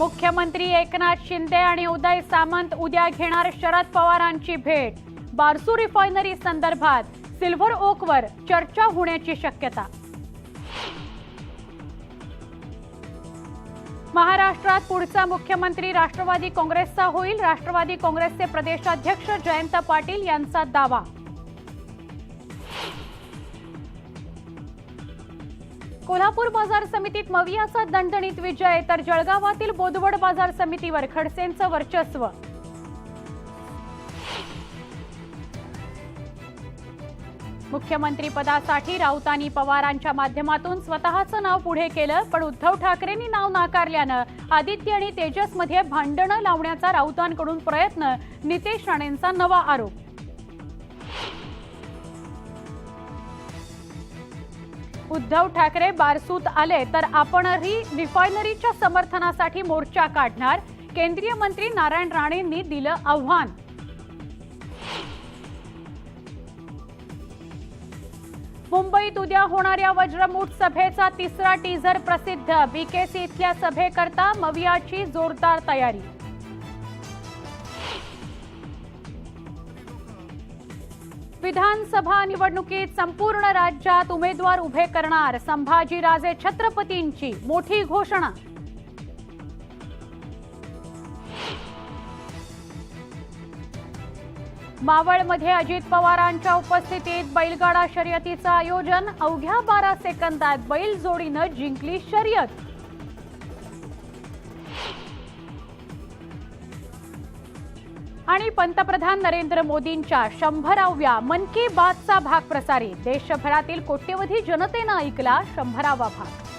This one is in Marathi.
मुख्यमंत्री एकनाथ शिंदे आणि उदय सामंत उद्या घेणार शरद पवारांची भेट. बारसू रिफायनरी संदर्भात सिल्व्हर ओकवर चर्चा होण्याची शक्यता. महाराष्ट्रात पुढचा मुख्यमंत्री राष्ट्रवादी काँग्रेसचा होईल. राष्ट्रवादी काँग्रेसचे प्रदेशाध्यक्ष जयंत पाटील यांचा दावा. कोल्हापूर बाजार समितीत मवियाचा दणदणीत विजय तर जळगावातील बोदवड बाजार समितीवर खडसेंचं वर्चस्व. मुख्यमंत्रीपदासाठी राऊतांनी पवारांच्या माध्यमातून स्वतःचं नाव पुढे केलं पण उद्धव ठाकरेंनी नाव नाकारल्यानं आदित्य आणि तेजसमध्ये भांडणं लावण्याचा राऊतांकडून प्रयत्न नितेश राणेंचा नवा आरोप. उद्धव ठाकरे बारसूत आले तर आपणही रिफायनरीच्या समर्थनासाठी मोर्चा काढणार केंद्रीय मंत्री नारायण राणेंनी दिलं आव्हान. मुंबईत उद्या होणाऱ्या वज्रमूठ सभेचा तिसरा टीझर प्रसिद्ध. बीकेसी इथल्या सभेकरता मवियाची जोरदार तयारी. विधानसभा निवडणुकीत संपूर्ण राज्यात उमेदवार उभे करणार संभाजीराजे छत्रपतींची मोठी घोषणा. मावळमध्ये अजित पवारांच्या उपस्थितीत बैलगाडा शर्यतीचं आयोजन. अवघ्या बारा सेकंदात बैल जोडीनं जिंकली शर्यत. आणि पंतप्रधान नरेंद्र मोदींच्या शंभराव्या मन की बातचा भाग प्रसारित देशभरातील कोट्यवधी जनतेनं ऐकला शंभरावा भाग.